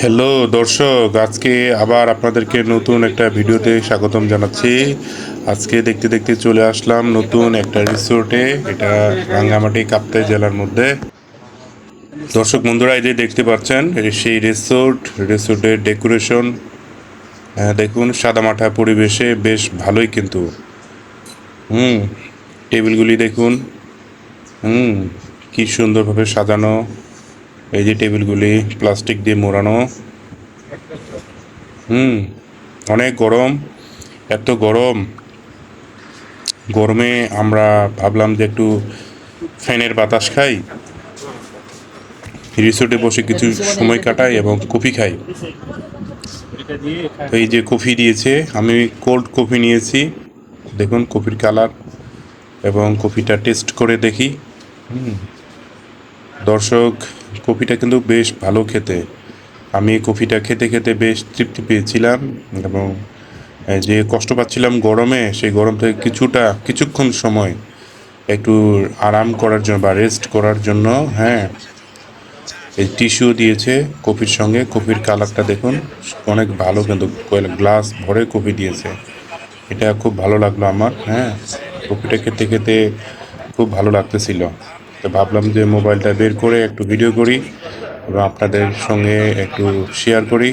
Hello, দর্শক, আজকে আবার আপনাদেরকে নতুন একটা ভিডিওতে স্বাগতম জানাচ্ছি। আজকে দেখতে দেখতে চলে আসলাম নতুন একটা রিসোর্টে, এটা রাঙ্গামাটি কাপ্তাই জেলার মধ্যে। দর্শক, বন্ধুরা, এই যে দেখতে পাচ্ছেন সেই রিসোর্ট, রিসোর্টের ডেকোরেশন। দেখুন সাদামাঠা পরিবেশে বেশ ভালোই কিন্তু। হুম, টেবিলগুলি দেখুন। হুম, কি সুন্দরভাবে সাজানো। এই যে টেবিলগুলি, প্লাস্টিক দিয়ে মোড়ানো। হুম, অনেক গরম, এত গরম। গরমে আমরা ভাবলাম যে একটু ফ্যানের বাতাস খাই, রিসোর্টে বসে কিছু সময় কাটাই এবং কফি খাই। এই যে কফি দিয়েছে, আমি কোল্ড কফি নিয়েছি। দেখুন কফির কালার এবং কফিটা টেস্ট করে দেখি। দর্শক কফিটা কিন্তু বেশ ভালো খেতে। আমি কফিটা খেতে খেতে বেশ তৃপ্তি পেয়েছিলাম এবং যে কষ্ট পাচ্ছিলাম গরমে, সেই গরম থেকে কিছুটা, কিছুক্ষণ সময় একটু আরাম করার জন্য বা রেস্ট করার জন্য হ্যাঁ এই টিস্যু দিয়েছে কফির সঙ্গে। কফির কালারটা দেখুন, অনেক ভালো কিন্তু গ্লাস ভরে কফি দিয়েছে। এটা খুব ভালো লাগল আমার হ্যাঁ কফিটা খেতে খেতে খুব ভালো লাগতেছিল। তো ভাবলাম যে মোবাইলটা বের করে একটু ভিডিও করি এবং আপনাদের সঙ্গে একটু শেয়ার করি।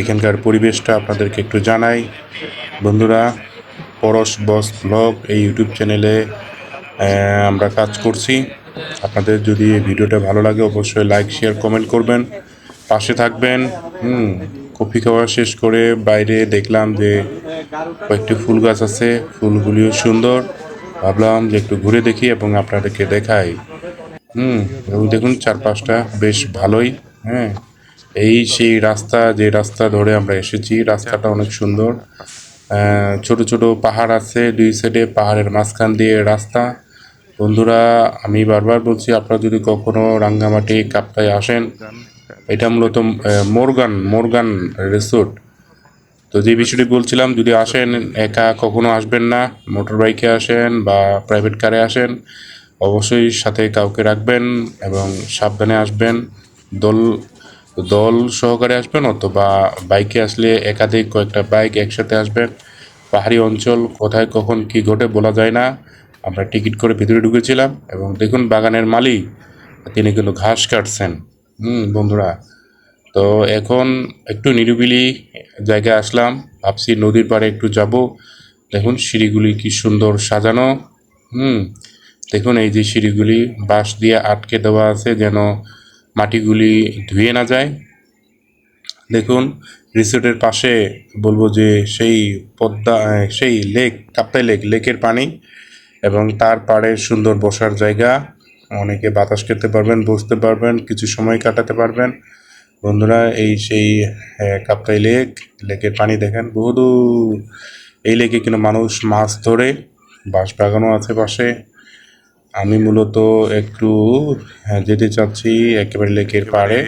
এখানকার পরিবেশটা আপনাদেরকে একটু জানাই। বন্ধুরা, পরশ বস ব্লগ এই ইউটিউব চ্যানেলে আমরা কাজ করছি। আপনাদের যদি ভিডিওটা ভালো লাগে, অবশ্যই লাইক শেয়ার কমেন্ট করবেন। পাশে থাকবেন। হুম, কফি খাওয়া শেষ করে বাইরে দেখলাম যে কয়েকটি ফুল গাছ আছে। ফুলগুলিও সুন্দর। ভাবলাম যে একটু ঘুরে দেখি এবং আপনাদেরকে দেখাই। হুম এবং দেখুন চারপাশটা বেশ ভালোই হ্যাঁ। এই সেই রাস্তা, যে রাস্তা ধরে আমরা এসেছি, রাস্তাটা অনেক সুন্দর। ছোট ছোট পাহাড় আছে, দুই সাইডে পাহাড়ের মাঝখান দিয়ে রাস্তা। বন্ধুরা, আমি বারবার বলছি, আপনারা যদি কখনো রাঙ্গামাটি কাপ্তায় আসেন, এটা মূলত মোরগান মোরগান রিসোর্ট। তো যে বিষয়টি বলছিলাম, যদি আসেন, একা কখনো আসবেন না, মোটর বাইকে আসেন বা প্রাইভেট কারে আসেন, অবশ্যই সাথে কাউকে রাখবেন এবং সাবধানে আসবেন। দল দল সহকারে আসবেন অথবা বাইকে আসলে একাধিক কয়েকটা বাইক একসাথে আসবেন। পাহাড়ি অঞ্চল, কোথায় কখন কি ঘটে বলা যায় না। আমরা টিকিট করে ভিতরে ঢুকেছিলাম এবং দেখুন বাগানের মালিক, তিনি কিন্তু ঘাস কাটছেন। হুম, বন্ধুরা তো এখন একটু নিরিবিলি জায়গায় আসলাম। ভাবছি নদীর পাড়ে একটু যাব। দেখুন সিঁড়িগুলি কি সুন্দর সাজানো। হুম, দেখুন এই যে সিঁড়িগুলি, বাঁশ দিয়ে আটকে দেওয়া আছে যেন মাটিগুলি ধুয়ে না যায়। দেখুন রিসোর্টের পাশে বলব যে সেই পদ্মা সেই লেক, কাপ্তাই লেক, লেকের পানি এবং তার পাড়ে সুন্দর বসার জায়গা। অনেকে বাতাস খেতে পারবেন, বসতে পারবেন, কিছু সময় কাটাতে পারবেন। বন্ধুরা এই সেই আহ, কাপ্তাই লেক লেকের পানি দেখেন বহুদূর। এই লেকে কিন্তু মানুষ মাছ ধরে বাঁশ বাগানও আছে পাশে। আমি মূলত একটু হ্যাঁ, যেতে চাচ্ছি একেবারে লেকের পাড়ে।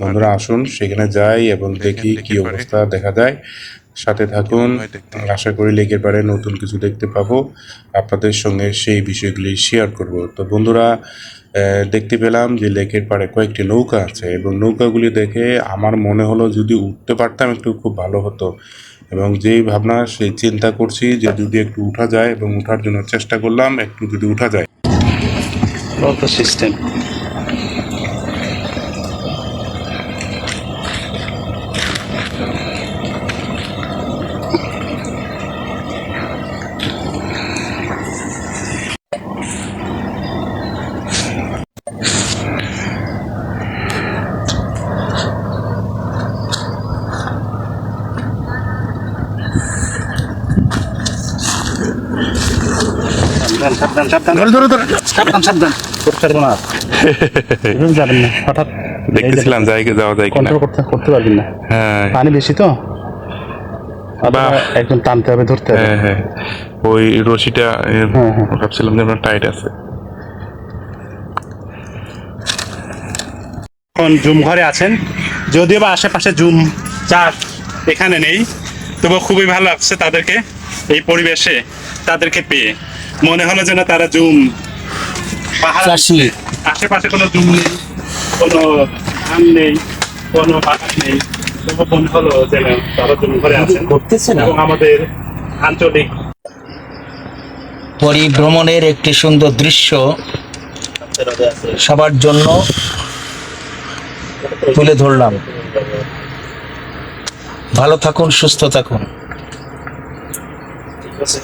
বন্ধুরা আসুন সেখানে যাই এবং দেখি কি অবস্থা দেখা যায়। সাথে থাকুন। আশা করি লেকের পাড়ে নতুন কিছু দেখতে পাবো। আপনাদের সঙ্গে সেই বিষয়গুলি শেয়ার করব। তো বন্ধুরা দেখতে পেলাম যে লেকের পাড়ে কয়েকটি নৌকা আছে এবং নৌকাগুলি দেখে আমার মনে হলো যদি উঠতে পারতাম একটু খুব ভালো হতো এবং যেই ভাবনা সেই চিন্তা করছি যে যদি একটু উঠা যায় এবং উঠার জন্য চেষ্টা করলাম একটু যদি উঠা যায়। সিস্টেম সাবধান সাবধান সাবধান। ধরে ধরে ধরে। সাবধান সাবধান। করতে না এরকম যাবেন না হঠাৎ দেখতেছিলাম জায়গা যাওয়া যায় কিনা। কন্ট্রোল করতে করতে পারবেন না। হ্যাঁ। পানি বেশি তো? একদম টানতে হবে ধরতে হবে। হ্যাঁ হ্যাঁ। ওই রশিটা এ, হ্যাঁ, হ্যাঁ। ভাবছিলাম যে আপনার টাইট আছে। এখন জুম ঘরে আছেন। যদিও বা আশেপাশে জুম চাষ এখানে নেই তবু খুবই ভালো লাগছে তাদেরকে এই পরিবেশে তাদেরকে পেয়ে। মনে হলো যেন তারা জুম। চাষি। আশেপাশে কোনো জুম নেই কোনো ধান নেই কোনো বাগান নেই। তবু মনে হলো যে না, তারা জমি করে আছেন করতেছে না? এবং আমাদের আঞ্চলিক পরিভ্রমণের একটি সুন্দর দৃশ্য সবার জন্য তুলে ধরলাম। ভালো থাকুন সুস্থ থাকুন। ঠিক আছে